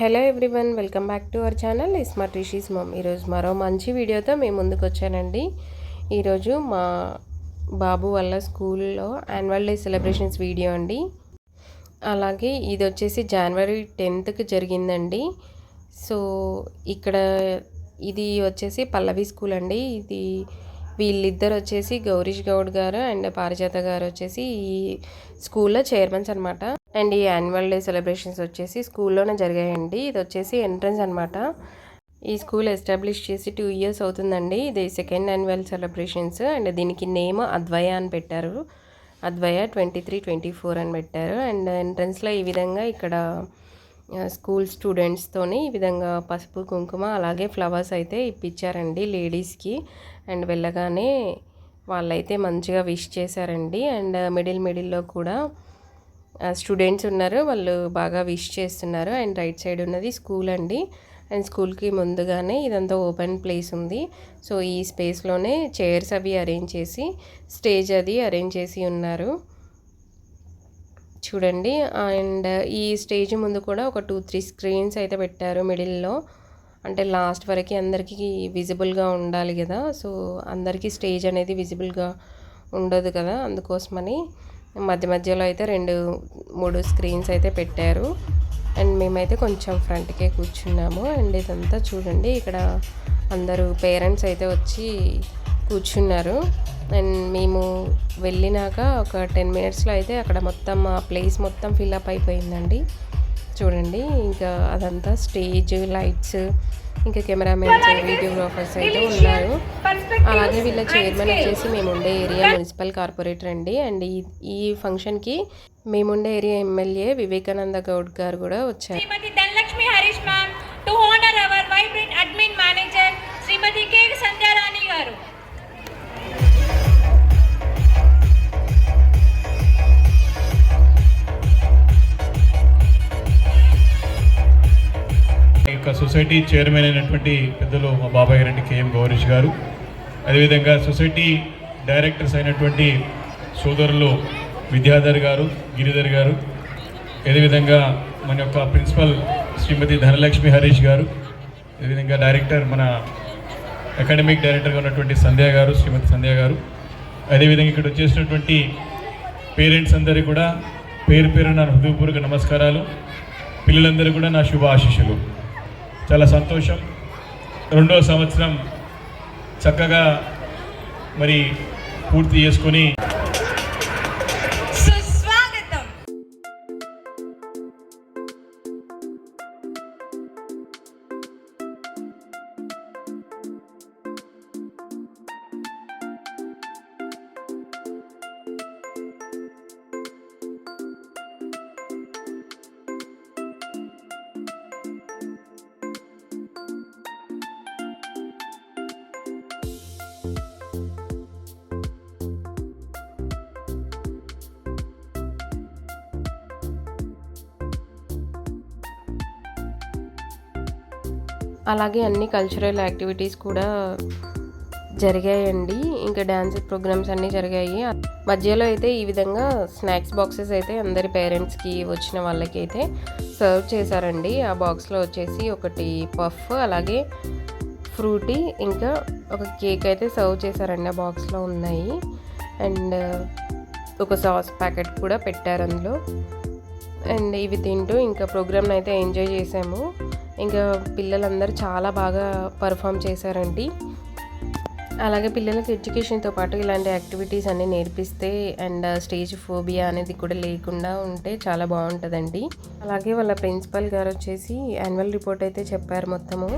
Hello everyone welcome back to our channel. Smart Rishi's mum. ఈరోజు మరో మంచి వీడియోతో మేము ముందుకు వచ్చానండి. ఈరోజు మా బాబు వల్ల స్కూల్లో యాన్యువల్ డే సెలబ్రేషన్స్ వీడియో అండి. అలాగే ఇది వచ్చేసి జనవరి టెన్త్కి జరిగిందండి. సో ఇక్కడ ఇది వచ్చేసి పల్లవి స్కూల్ అండి. ఇది వీళ్ళిద్దరు వచ్చేసి గౌరీష్ గౌడ్ గారు అండ్ పారిజాత గారు వచ్చేసి ఈ స్కూల్లో చైర్మన్స్ అనమాట అండ్ ఈ యాన్యువల్ డే సెలబ్రేషన్స్ వచ్చేసి స్కూల్లోనే జరిగాయండి. ఇది వచ్చేసి ఎంట్రన్స్ అనమాట ఈ స్కూల్ ఎస్టాబ్లిష్ చేసి టూ ఇయర్స్ అవుతుందండి. ఇది సెకండ్ యాన్యువల్ సెలబ్రేషన్స్ అండ్ దీనికి నేమ్ అద్వయ అని పెట్టారు. Advaya twenty three twenty four అని పెట్టారు. అండ్ ఎంట్రన్స్లో ఈ విధంగా ఇక్కడ స్కూల్ స్టూడెంట్స్తోని ఈ విధంగా పసుపు కుంకుమ అలాగే ఫ్లవర్స్ అయితే ఇప్పించారండి లేడీస్కి. అండ్ వెళ్ళగానే వాళ్ళైతే మంచిగా విష్ చేశారండి. అండ్ మిడిల్ మిడిల్లో కూడా స్టూడెంట్స్ ఉన్నారు వాళ్ళు బాగా విష్ చేస్తున్నారు. అండ్ రైట్ సైడ్ ఉన్నది స్కూల్ అండి. అండ్ స్కూల్కి ముందుగానే ఇదంతా ఓపెన్ ప్లేస్ ఉంది. సో ఈ స్పేస్లోనే చైర్స్ అవి అరేంజ్ చేసి స్టేజ్ అది అరేంజ్ చేసి ఉన్నారు. చూడండి. అండ్ ఈ స్టేజ్ ముందు కూడా ఒక టూ త్రీ స్క్రీన్స్ అయితే పెట్టారు మిడిల్లో. అంటే లాస్ట్ వరకు అందరికీ విజిబుల్గా ఉండాలి కదా. సో అందరికీ స్టేజ్ అనేది విజిబుల్గా ఉండదు కదా అందుకోసమని మధ్య మధ్యలో అయితే రెండు మూడు స్క్రీన్స్ అయితే పెట్టారు. అండ్ మేమైతే కొంచెం ఫ్రంట్కే కూర్చున్నాము. అండ్ ఇదంతా చూడండి. ఇక్కడ అందరూ పేరెంట్స్ అయితే వచ్చి కూర్చున్నారు. అండ్ మేము వెళ్ళినాక ఒక టెన్ మినిట్స్లో అయితే అక్కడ మొత్తం ఆ ప్లేస్ మొత్తం ఫిల్అప్ అయిపోయిందండి. చూడండి ఇంకా అదంతా స్టేజ్ లైట్స్ ఇంకా కెమెరామెన్స్ వీడియోగ్రాఫర్స్ అయితే ఉన్నారు. అలాగే వీళ్ళ చైర్మన్ వచ్చేసి మేము ఉండే ఏరియా మున్సిపల్ కార్పొరేటర్ అండి. అండ్ ఈ ఈ ఫంక్షన్కి మేముండే ఏరియా ఎమ్మెల్యే వివేకానంద గౌడ్ గారు కూడా వచ్చారు. సొసైటీ చైర్మన్ అయినటువంటి పెద్దలు మా బాబాయ్ గారండి కేఎం గౌరీష్ గారు. అదేవిధంగా సొసైటీ డైరెక్టర్స్ అయినటువంటి సోదరులు విద్యాధర్ గారు గిరిధర్ గారు. అదేవిధంగా మన యొక్క ప్రిన్సిపల్ శ్రీమతి ధనలక్ష్మి హరీష్ గారు. అదేవిధంగా డైరెక్టర్ మన అకాడమిక్ డైరెక్టర్గా ఉన్నటువంటి సంధ్య గారు శ్రీమతి సంధ్య గారు. అదేవిధంగా ఇక్కడ వచ్చేసినటువంటి పేరెంట్స్ అందరికీ కూడా పేరు పేరు నా హృదయపూర్వక నమస్కారాలు. పిల్లలందరూ కూడా నా శుభ ఆశీస్సులు చాలా సంతోషం. రెండో సంవత్సరం చక్కగా మరి పూర్తి చేసుకొని అలాగే అన్ని కల్చరల్ యాక్టివిటీస్ కూడా జరిగాయండి. ఇంకా డ్యాన్స్ ప్రోగ్రామ్స్ అన్నీ జరిగాయి. మధ్యలో అయితే ఈ విధంగా స్నాక్స్ బాక్సెస్ అయితే అందరి పేరెంట్స్కి వచ్చిన వాళ్ళకి అయితే సర్వ్ చేశారండి. ఆ బాక్స్లో వచ్చేసి ఒకటి పఫ్ అలాగే ఫ్రూటీ ఇంకా ఒక కేక్ అయితే సర్వ్ చేశారండి ఆ బాక్స్లో ఉన్నాయి. అండ్ ఒక సాస్ ప్యాకెట్ కూడా పెట్టారు అందులో. అండ్ ఇవి తింటూ ఇంకా ప్రోగ్రామ్ని అయితే ఎంజాయ్ చేసాము ఇంకా పిల్లలందరూ చాలా బాగా పర్ఫామ్ చేశారండి. అలాగే పిల్లలకి ఎడ్యుకేషన్తో పాటు ఇలాంటి యాక్టివిటీస్ అన్నీ నేర్పిస్తే అండ్ స్టేజ్ ఫోబియా అనేది కూడా లేకుండా ఉంటే చాలా బాగుంటుందండి. అలాగే వాళ్ళ ప్రిన్సిపల్ గారు వచ్చేసి యాన్యువల్ రిపోర్ట్ అయితే చెప్పారు మొత్తము.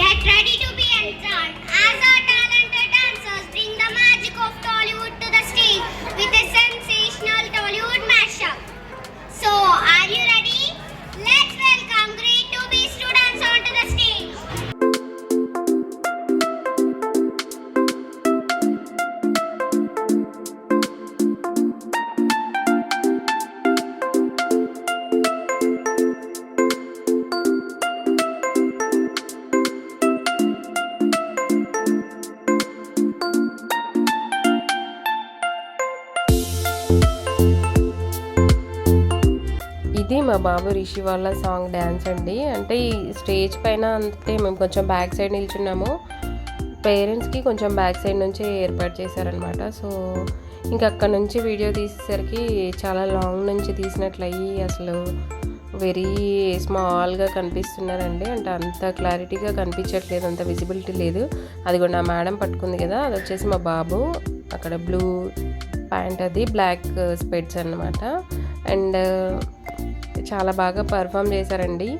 Get ready to be as మా బాబు రిషి వాళ్ళ సాంగ్ డ్యాన్స్ అండి. అంటే ఈ స్టేజ్ పైన అంతే మేము కొంచెం బ్యాక్ సైడ్ నిల్చున్నాము. పేరెంట్స్కి కొంచెం బ్యాక్ సైడ్ నుంచి ఏర్పాటు చేశారనమాట సో ఇంక అక్కడ నుంచి వీడియో తీసేసరికి చాలా లాంగ్ నుంచి తీసినట్లు అయ్యి అసలు వెరీ స్మాల్గా కనిపిస్తున్నారండి. అంటే అంత క్లారిటీగా కనిపించట్లేదు అంత విజిబిలిటీ లేదు. అది కూడా నా మేడం పట్టుకుంది కదా అది వచ్చేసి మా బాబు. అక్కడ బ్లూ ప్యాంట్ అది బ్లాక్ స్పెట్స్ అన్నమాట. అండ్ చాలా బాగా పర్ఫామ్ చేశారండి.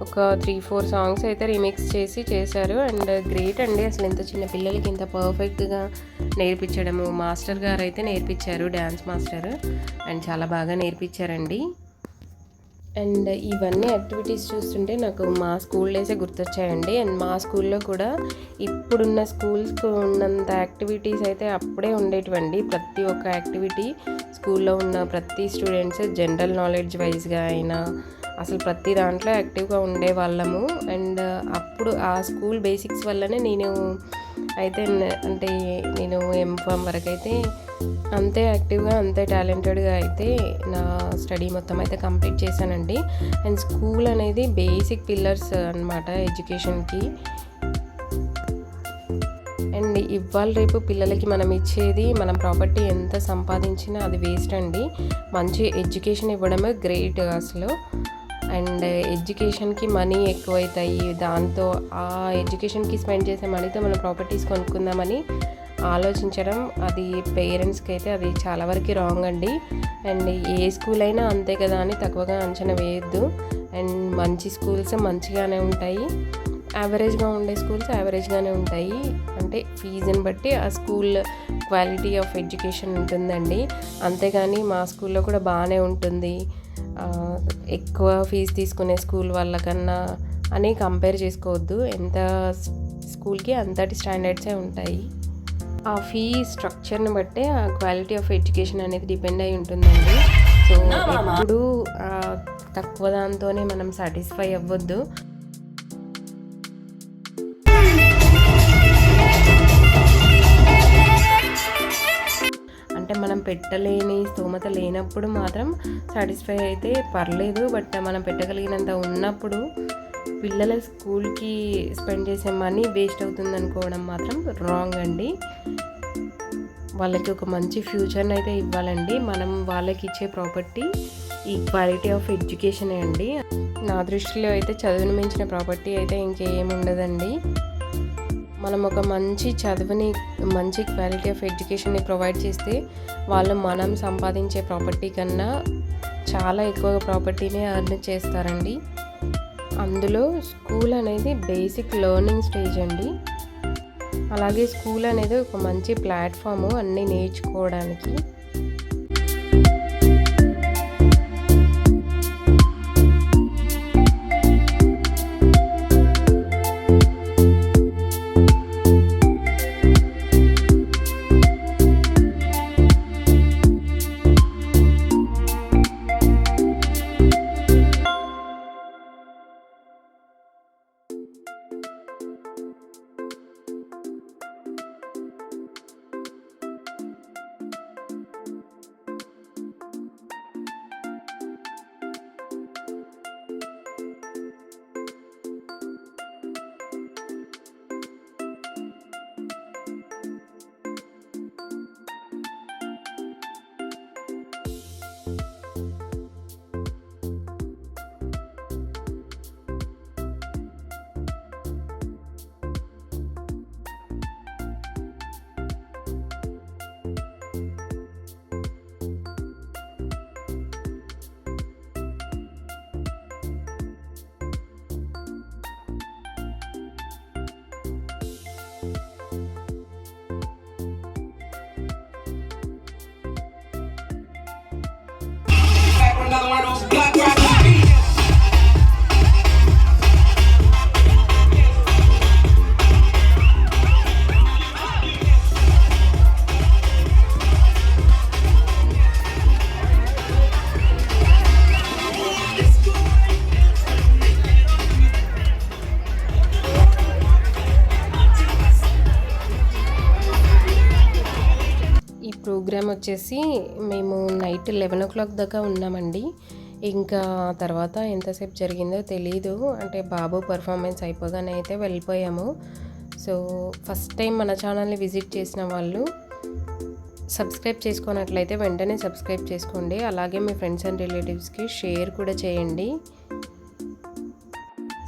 ఒక త్రీ ఫోర్ సాంగ్స్ అయితే రీమిక్స్ చేసి చేశారు. అండ్ గ్రేట్ అండి అసలు ఇంత చిన్న పిల్లలకి ఇంత పర్ఫెక్ట్గా నేర్పించడము. మాస్టర్ గారు అయితే నేర్పించారు డ్యాన్స్ మాస్టర్. అండ్ చాలా బాగా నేర్పించారండి. అండ్ ఇవన్నీ యాక్టివిటీస్ చూస్తుంటే నాకు మా స్కూల్ డేసే గుర్తొచ్చాయండి. అండ్ మా స్కూల్లో కూడా ఇప్పుడున్న స్కూల్స్కి ఉన్నంత యాక్టివిటీస్ అయితే అప్పుడే ఉండేటివండి. ప్రతి ఒక్క యాక్టివిటీ స్కూల్లో ఉన్న ప్రతి స్టూడెంట్స్ జనరల్ నాలెడ్జ్ వైజ్గా అయినా అసలు ప్రతి దాంట్లో యాక్టివ్గా ఉండే వాళ్ళము అండ్ అప్పుడు ఆ స్కూల్ బేసిక్స్ వల్లనే నేను అయితే అంటే నేను ఎంఫామ్ వరకు అయితే అంతే యాక్టివ్గా అంతే టాలెంటెడ్గా అయితే నా స్టడీ మొత్తం అయితే కంప్లీట్ చేశానండి. అండ్ స్కూల్ అనేది బేసిక్ పిల్లర్స్ అన్నమాట ఎడ్యుకేషన్కి. అండ్ ఇవాళ రేపు పిల్లలకి మనం ఇచ్చేది మనం ప్రాపర్టీ ఎంత సంపాదించినా అది వేస్ట్ అండి. మంచి ఎడ్యుకేషన్ ఇవ్వడమే గ్రేట్ అసలు. అండ్ ఎడ్యుకేషన్కి మనీ ఎక్కువైతాయి. దాంతో ఆ ఎడ్యుకేషన్కి స్పెండ్ చేసే మనీతో మనం ప్రాపర్టీస్ కొనుక్కుందామని ఆలోచించడం అది పేరెంట్స్కి అయితే అది చాలా వరకు రాంగ్ అండి. అండ్ ఏ స్కూల్ అయినా అంతే కదా అని తక్కువగా అంచనా వేయొద్దు. అండ్ మంచి స్కూల్స్ మంచిగానే ఉంటాయి. యావరేజ్గా ఉండే స్కూల్స్ యావరేజ్గానే ఉంటాయి. అంటే ఫీజుని బట్టి ఆ స్కూల్ క్వాలిటీ ఆఫ్ ఎడ్యుకేషన్ ఉంటుందండి. అంతేగాని మా స్కూల్లో కూడా బాగానే ఉంటుంది. ఎక్కువ ఫీజు తీసుకునే స్కూల్ వాళ్ళకన్నా అని కంపేర్ చేసుకోవద్దు. ఎంత స్కూల్కి అంతటి స్టాండర్డ్సే ఉంటాయి. ఆ ఫీ స్ట్రక్చర్ని బట్టే ఆ క్వాలిటీ ఆఫ్ ఎడ్యుకేషన్ అనేది డిపెండ్ అయి ఉంటుందండి. సో ఎప్పుడు ఆ, తక్కువ దాంతోనే మనం సాటిస్ఫై అవ్వద్దు. అంటే మనం పెట్టలేని స్తోమత లేనప్పుడు మాత్రం సాటిస్ఫై అయితే పర్లేదు బట్ మనం పెట్టగలిగినంత ఉన్నప్పుడు పిల్లల స్కూల్కి స్పెండ్ చేసే మనీ వేస్ట్ అవుతుంది అనుకోవడం మాత్రం రాంగ్ అండి. వాళ్ళకి ఒక మంచి ఫ్యూచర్ని అయితే ఇవ్వాలండి. మనం వాళ్ళకి ఇచ్చే ప్రాపర్టీ ఈ క్వాలిటీ ఆఫ్ ఎడ్యుకేషనే అండి. నా దృష్టిలో అయితే చదువును మించిన ప్రాపర్టీ అయితే ఇంకేం ఉండదండి. మనం ఒక మంచి చదువుని మంచి క్వాలిటీ ఆఫ్ ఎడ్యుకేషన్ని ప్రొవైడ్ చేస్తే వాళ్ళు మనం సంపాదించే ప్రాపర్టీ కన్నా చాలా ఎక్కువ ప్రాపర్టీనే అర్న్ చేస్తారండి. అందులో స్కూల్ అనేది బేసిక్ లెర్నింగ్ స్టేజ్ అండి. అలాగే స్కూల్ అనేది ఒక మంచి ప్లాట్ఫాము అన్నీ నేర్చుకోవడానికి. Another one of those వచ్చేసి మేము నైట్ లెవెన్ ఓ క్లాక్ దాకా ఉన్నామండి. ఇంకా తర్వాత ఎంతసేపు జరిగిందో తెలీదు. అంటే బాబు పర్ఫార్మెన్స్ అయిపోగానే అయితే వెళ్ళిపోయాము. సో ఫస్ట్ టైం మన ఛానల్ని విజిట్ చేసిన వాళ్ళు సబ్స్క్రైబ్ చేసుకున్నట్లయితే వెంటనే సబ్స్క్రైబ్ చేసుకోండి. అలాగే మీ ఫ్రెండ్స్ అండ్ రిలేటివ్స్కి షేర్ కూడా చేయండి.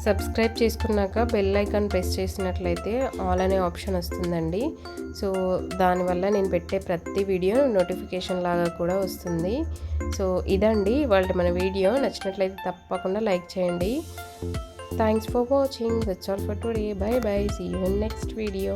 సబ్స్క్రైబ్ చేసుకున్నాక బెల్ ఐకాన్ ప్రెస్ చేసినట్లయితే ఆల్ అనే ఆప్షన్ వస్తుందండి. సో దానివల్ల నేను పెట్టే ప్రతి వీడియో నోటిఫికేషన్ లాగా కూడా వస్తుంది. సో ఇదండి వాళ్ళ మన వీడియో. నచ్చినట్లయితే తప్పకుండా లైక్ చేయండి. Thanks for watching that's all for today bye bye see you next video